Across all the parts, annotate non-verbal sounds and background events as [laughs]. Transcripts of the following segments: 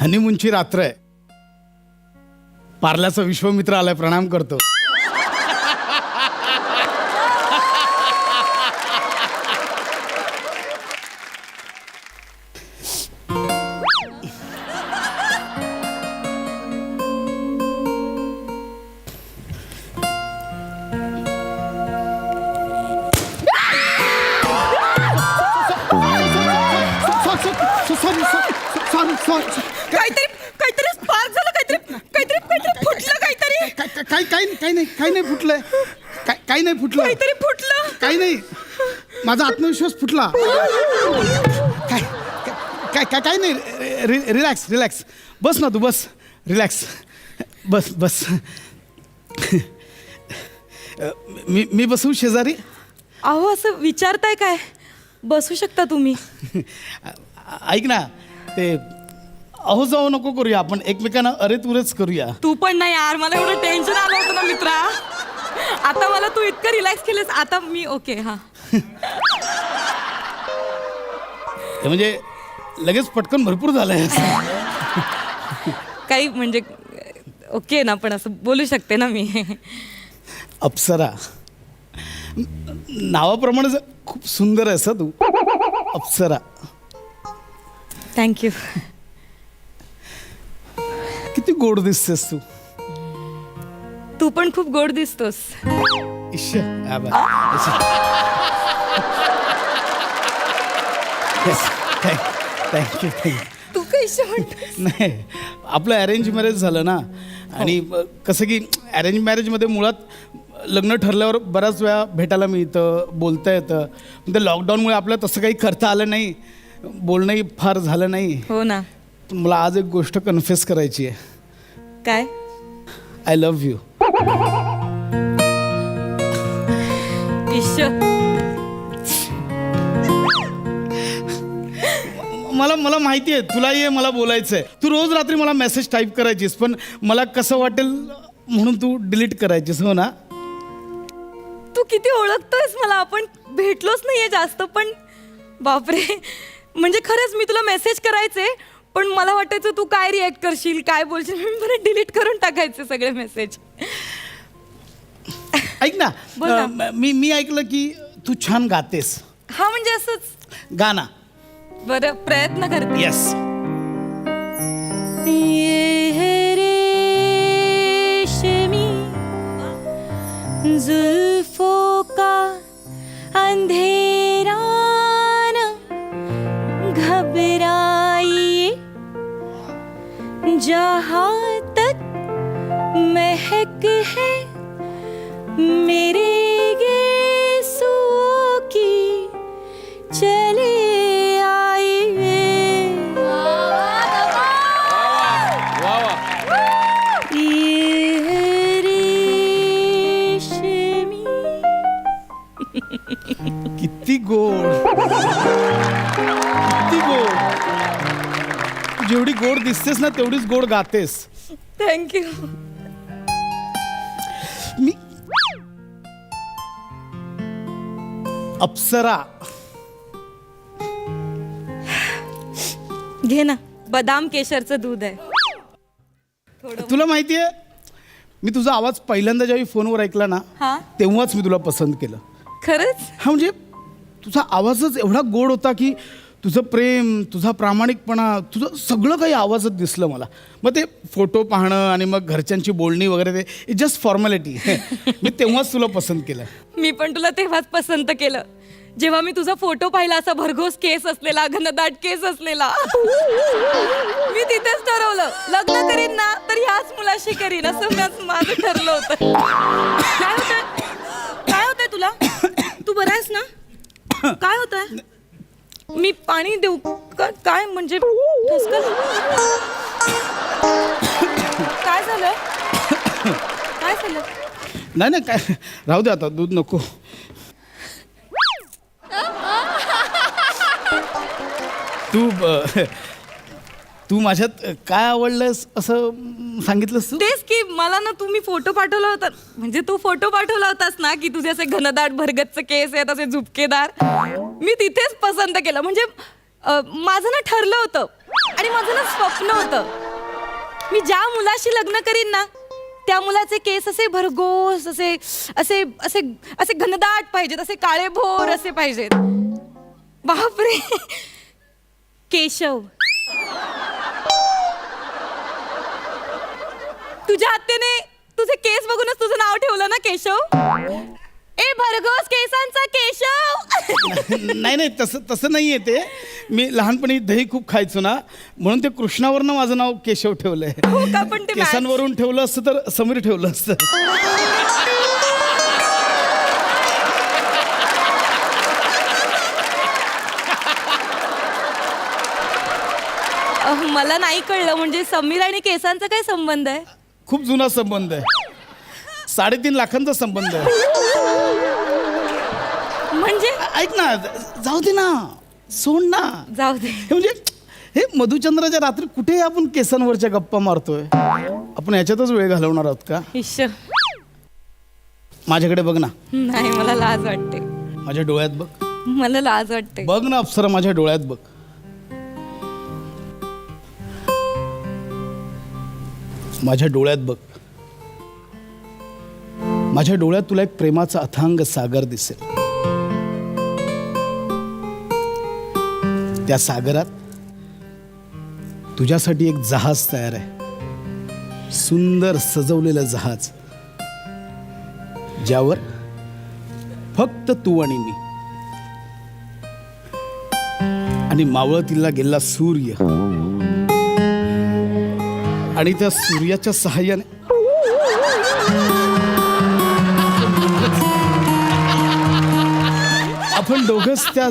हनीमूनची रात्र आहे पार्ल्याचा विश्वमित्र आलाय प्रणाम करतो सॉरी सॉरी काहीतरी काहीतरी स्पार्क झालं काहीतरी काहीतरी काहीतरी फुटलं काहीतरी. काही काही काही नाही काही नाही फुटलंय. काय काही नाही फुटलं. काहीतरी फुटलं. काही नाही. माझा आत्मविश्वास फुटला. काय काय काय काय नाही. रि- रिलॅक्स रिलॅक्स. बस ना तू बस. रिलॅक्स. बस बस. मी मी बसू शेजारी? अहो असं विचारताय काय? बसू शकता तुम्ही. ऐक ना ते अहो जाऊ नको करूया आपण एकमेकांना अरे तुरेच करूया. तू पण नाही यार मला एवढं टेन्शन आलं होतं ना मित्रा. आता मला तू इतकं रिलॅक्स केलंस आता मी ओके हा. हे म्हणजे लगेच पटकन भरपूर झालंय. काही म्हणजे ओके ना पण असं बोलू शकते ना मी. अप्सरा. नावाप्रमाणे खूप सुंदर आहेस हं तू. अप्सरा. थँक्यू गोड दिसतेस तू. तू पण खूप गोड दिसतोस. इश्श, आबा. इश्श. Yes, thank- thank you, thank you. तू कशी म्हणतोस? नाही आपलं अरेंज मॅरेज झालं ना आणि अ, कसं की अरेंज मॅरेजमध्ये मुळात लग्न ठरल्यावर बऱ्याच वेळा भेटायला मिळतं बोलता येतं. पण ते लॉकडाऊनमुळे आपल्याला तसं काही करता आलं नाही बोलणंही फार झालं नाही. हो ना. मला आज एक गोष्ट कन्फेस करायची आहे. काय? आय लव्ह यू मला मला माहिती आहे तुलाही आहे मला बोलायचं आहे. तू रोज रात्री मला मेसेज टाईप करायचीस पण मला कसं वाटेल म्हणून तू डिलीट करायचीस हो ना? तू किती ओळखतोयस मला आपण भेटलोच नाहीये जास्त पण बापरे. म्हणजे खरंच मी तुला मेसेज करायचे पण मला वाटायचं तू काय रिॲक्ट करशील? काय बोलशील? मी [laughs] बरं डिलीट करून टाकायचे सगळे मेसेज ऐक ना [laughs] बोल ना. अ, म- मी मी ऐकलं की तू छान गातेस. हा म्हणजे असंच. गाना बरं प्रयत्न करते येस ये रेशमी जुल्फों का अंधेरा जहाँ तक महक है मेरे गेसुओं की चले आइए। ये रेशमी। किती गोड जेवढी गोड दिसतेस ना तेवढीच गोड गातेस. थँक्यू मी अप्सरा. घे ना बदाम केशरचं दूध आहे. तुला माहिती आहे मी तुझा आवाज पहिल्यांदा ज्यावेळी फोनवर ऐकला ना हा? तेव्हाच मी तुला पसंत केलं. खरंच? हा म्हणजे तुझा आवाजच एवढा गोड होता की तुझं प्रेम तुझा प्रामाणिकपणा तुझं सगळं काही आवाजात दिसलं मला. मग ते फोटो पाहणं आणि मग घरच्यांची बोलणी वगैरे ते इट जस्ट फॉर्मॅलिटी मी तेव्हाच तुला पसंत केलं. मी पण तुला तेव्हाच पसंत केलं. जेव्हा मी तुझा फोटो पाहिला असा भरघोस केस असलेला घनदाट केस असलेला. मी तिथेच ठरवलं लग्न करीन ना तर ह्याच मुलाशी करीन असं माझं माझं ठरलं होतं. काय होत काय होतंय तुला? तू बरा आहेस ना? काय होतंय? मी पाणी देऊ का? काय म्हणजे? ठसकन? काय झालं? काय झालं? नाही नाही काय? राहू दे आता दूध नको. तू तू माझ्यात काय आवडलंस असं सांगितलंस तू? तेच की मला ना तुम्ही फोटो पाठवला होता. म्हणजे तू फोटो पाठवला होतास ना की तुझे असे घनदाट भरगतच केस आहेत असे झुपकेदार. मी तिथेच पसंत केलं. म्हणजे अं, माझं ना ठरलं होतं. आणि माझं ना स्वप्न होतं. मी ज्या मुलाशी लग्न करीन ना त्या मुलाचे केस असे भरघोस असे असे असे असे घनदाट पाहिजेत असे काळेभोर असे पाहिजेत. बापरे! केशव. तुझ्या आत्याने तुझे केस बघूनच तुझं नाव ठेवलं ना केशव? ए भरघोस केसांचा केशव! नाही नाही तसं तसं नाही आहे ते. मी लहानपणी दही खूप खायचो ना म्हणून ते कृष्णावरनं माझं नाव केशव ठेवलंय. हो का पण ते match- केसांवरून ठेवलं असतं तर समीर ठेवलं असतं. अह, मला नाही कळलं म्हणजे समीर आणि केसांचा काय संबंध आहे? खूप जुना संबंध आहे. साडेतीन लाखांचा संबंध आहे. म्हणजे? ऐक ना जाऊ दे ना सोड ना. जाऊ दे. हे म्हणजे हे मधुचंद्राच्या रात्री कुठे आपण केसांवरच्या गप्पा मारतोय? आपण याच्यातच वेळ घालवणार आहोत का? माझ्याकडे बघ ना. नाही मला लाज वाटते. माझ्या डोळ्यात बघ. मला लाज वाटते. बघ ना अप्सरा माझ्या डोळ्यात बघ. माझ्या डोळ्यात बघ. माझ्या डोळ्यात तुला एक प्रेमाचा अथांग सागर दिसेल. त्या सागरात? तुझ्यासाठी एक जहाज तयार आहे. सुंदर सजवलेलं जहाज. ज्यावर फक्त तू आणि मी. आणि मावळतीला गेला सूर्य. आणि त्या सूर्याच्या सहाय्याने आपण दोघच त्या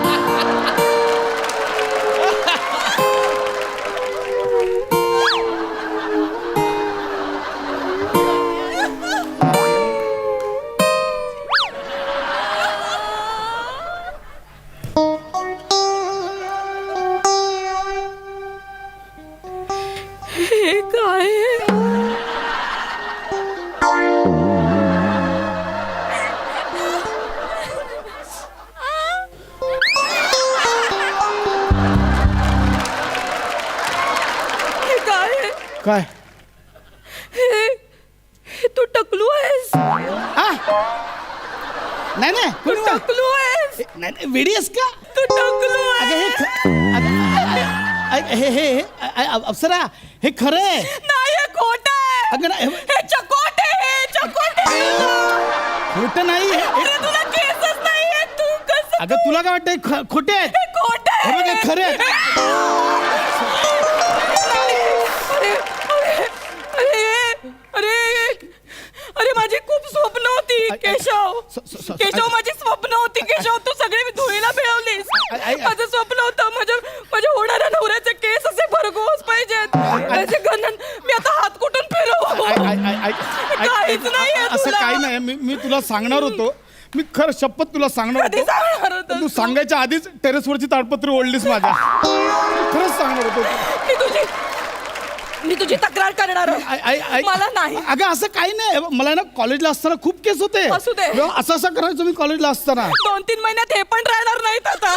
नाही नाही कोणी वा- टकलू आहेस ए, नाही नाही, वेडी आहेस का? तू टकलू अगं हे। आहेस ख- अगं, अ- अ- हे हे हे अ- अ- अप्सरा हे खरं। आहे नाही हे खोट आहे अगं नाही, हे- हे चकोट आहे हे चकोट आहे खोटं नाही हे- हे- अरे तुला केसच नाहीये तू कसं अगं तुला काय वाटतं हे ख- खोटे। आहेत हे खोट हे बघ आहे खरे। आहेत अरे अरे अरे माझी खूप स्वप्न होती ऐ- ऐ- केशव माझी स्वप्न होती केशव तू सगळी धुळीला मिळवलीस माझं स्वप्न होतं माझ्या माझ्या होणाऱ्या नवऱ्याचे केस असे भरघोस पाहिजेत. त्याचे गणन मी आता हात कुठून ऐ- काहीच नाहीये असं. काही नाही मी मी तुला सांगणार होतो. मी खरं शपथ तुला सांगणार होतो. तू? सांगायच्या आधीच टेरेसवरची ताडपत्री ओढलीस माझ्या. खरंच सांगणार होतो. मी तुझी मी तुझी तक्रार करणार ऐ- ऐ- ऐ- मला नाही. अगं असं काही नाही. मला ना कॉलेजला असताना खूप केस होते. असू दे. असं असं करायचो मी कॉलेजला असताना. दोन तीन महिन्यात हे पण राहणार नाहीत आता.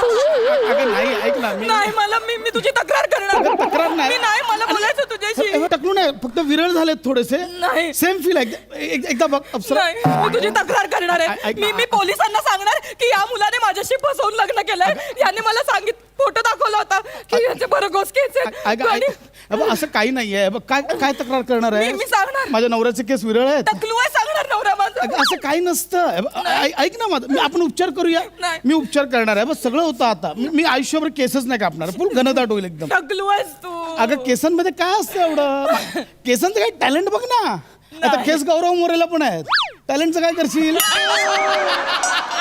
अगं नाही ऐक ना. मी नाही मला मी मी तुझी तक्रार करणार. तक्रार नाही. मी नाही मला बोलायचं तुझ्याशी. टकलू नाही फक्त विरळ झालेत थोडेसे. नाही. सेम फील एकदा बघ अप्सरा नाही मी तुझी तक्रार करणार ऐ- आहे ऐक मी ना. मी पोलिसांना सांगणार की या मुलाने माझ्याशी फसवून लग्न केलंय. याने मला सांगित फोटो दाखवला होता की याचे भरघोस केस. ऐक- ऐक- आणि असं काही नाहीये. काय काय तक्रार करणार आहे मी- मी सांगणार. माझ्या नवऱ्याचे केस विरळ आहेत. आहे सांगणार नवरा माझा. अगं, असं काही नसतं. ऐ- ऐक ना माझं. मी आपण उपचार करूया. नाही. मी उपचार करणार आहे. सगळं होतं आता. मी मी आयुष्यभर केसच नाही कापणार. फुल घनदाट होईल एकदम. टकलू आहेस तू. अगं केसांमध्ये काय असतं एवढं? केसांचं काही टॅलेंट बघ ना. आता. केस गौरव मोरेला पण आहेत. टॅलेंटचं काय करशील? [laughs]